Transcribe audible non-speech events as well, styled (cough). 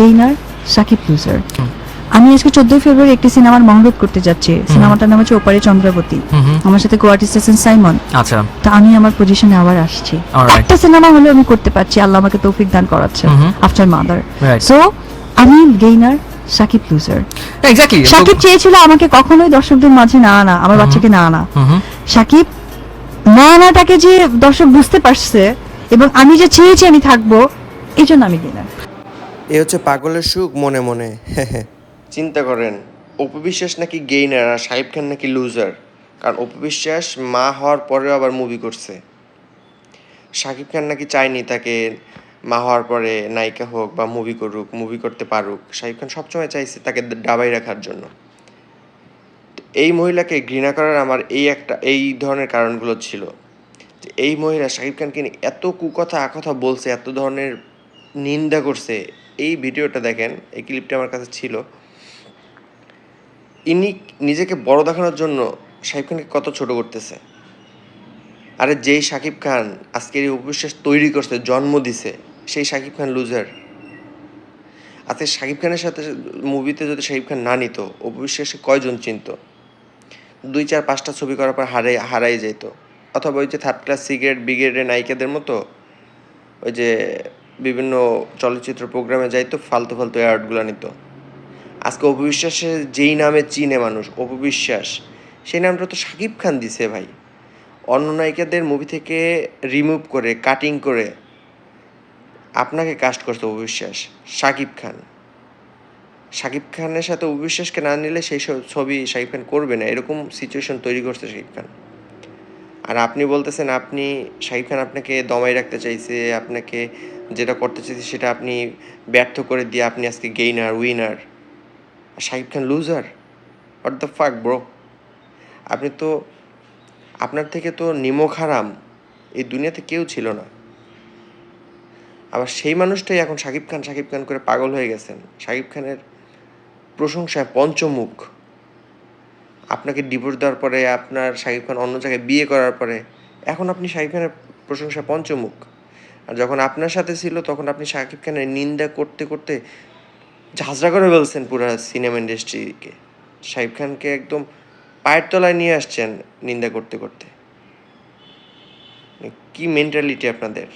Gainer Shakib loser আমি আজকে চোদ্দই ফেব্রুয়ারি একটি সিনেমার মহরত করতে যাচ্ছি। সিনেমাটার নাম হচ্ছে ওপারে চন্দ্রাবতী। আমার সাথে কো আর্টিস্ট আছেন সাইমন। আচ্ছা। তো আমি আমার পজিশনে আবার আসছি. একটা সিনেমা হলে আমি করতে পারছি। আল্লাহ আমাকে তৌফিক দান করাচ্ছে। আফটার মাদার সো আমি gainer Shakib loser exactly Shakib চেয়েছিল আমাকে কখনোই দর্শকদের মাঝে না আনা আমার বাচ্চাকে না আনা। সাকিব না আনাটাকে যে দর্শক বুঝতে পারছে এবং আমি যে চেয়েছি আমি থাকব এই জন্য আমি গেইনার। এ হচ্ছে পাগলের সুখ মনে মনে। (laughs) চিন্তা করেন, অপবিশ্বাস নাকি গেইনার আর সাহিব খান নাকি লুজার? কারণ অপবিশ্বাস মা হওয়ার পরেও আবার মুভি করছে। শাকিব খান নাকি চায়নি তাকে মা হওয়ার পরে নায়িকা হোক বা মুভি করুক মুভি করতে পারুক। শাকিব খান সবসময় চাইছে তাকে ডাবাই রাখার জন্য। এই মহিলাকে ঘৃণা করার আমার এই একটা, এই ধরনের কারণগুলো ছিল। এই মহিলা শাকিব খানকে এত কুকথা, আকথা বলছে, এত ধরনের নিন্দা করছে এই ভিডিওটা দেখেন, এই ক্লিপটা আমার কাছে ছিল। ইনি নিজেকে বড় দেখানোর জন্য শাকিব খানকে কত ছোট করতেছে। আরে যেই শাকিব খান আজকের এই অবিশ্বাস তৈরি করছে, জন্ম দিছে, সেই শাকিব খান লুজার আজকে শাকিব খানের সাথে মুভিতে যদি শাকিব খান না নিত অবিশ্বাসে কয়জন চিনত? দুই চার পাঁচটা ছবি করার পর হারাই হারাই যেত অথবা ওই যে থার্ড ক্লাস সিগারেট ব্রিগেডের নায়িকাদের মতো, ওই যে বিভিন্ন চলচ্চিত্র প্রোগ্রামে যাইতো ফালতু ফালতু অ্যাওয়ার্ডগুলো নিত। আজকে অপবিশ্বাসে যেই নামে চিনে মানুষ, অপবিশ্বাস, সেই নামটা তো শাকিব খান দিছে ভাই। অন্য নায়িকাদের মুভি থেকে রিমুভ করে কাটিং করে আপনাকে কাস্ট করছে অবিশ্বাস শাকিব খান। শাকিব খানের সাথে অবিশ্বাসকে না নিলে সেই ছবি শাকিব খান করবে না, এরকম সিচুয়েশন তৈরি করছে শাকিব খান। আর আপনি বলতেছেন আপনি শাকিব খান আপনাকে দমাই রাখতে চাইছে, আপনাকে যেটা করতে চাইছে সেটা আপনি ব্যর্থ করে দিয়ে আপনি আজকে gainer winner R Shakib Khan loser what the fuck bro আপনি তো, আপনার থেকে তো নিমক হারাম। এই দুনিয়াতে কেউ ছিল না। আবার সেই মানুষটাই এখন শাকিব খান শাকিব খান করে পাগল হয়ে গেছেন। শাকিব খানের প্রশংসায় পঞ্চমুখ। আপনাকে ডিভোর্স দেওয়ার পরে আপনার শাকিব খান অন্য জায়গায় বিয়ে করার পরে, এখন আপনি শাকিব খানের প্রশংসা পঞ্চমুখ। আর যখন আপনার সাথে ছিল, তখন আপনি শাকিব খানের নিন্দা করতে করতে ঝাঁঝরা করে বলছেন পুরো সিনেমা ইন্ডাস্ট্রিকে শাকিব খানকে একদম পায়ের তলায় নিয়ে আসছেন নিন্দা করতে করতে। কি মেন্টালিটি আপনাদের?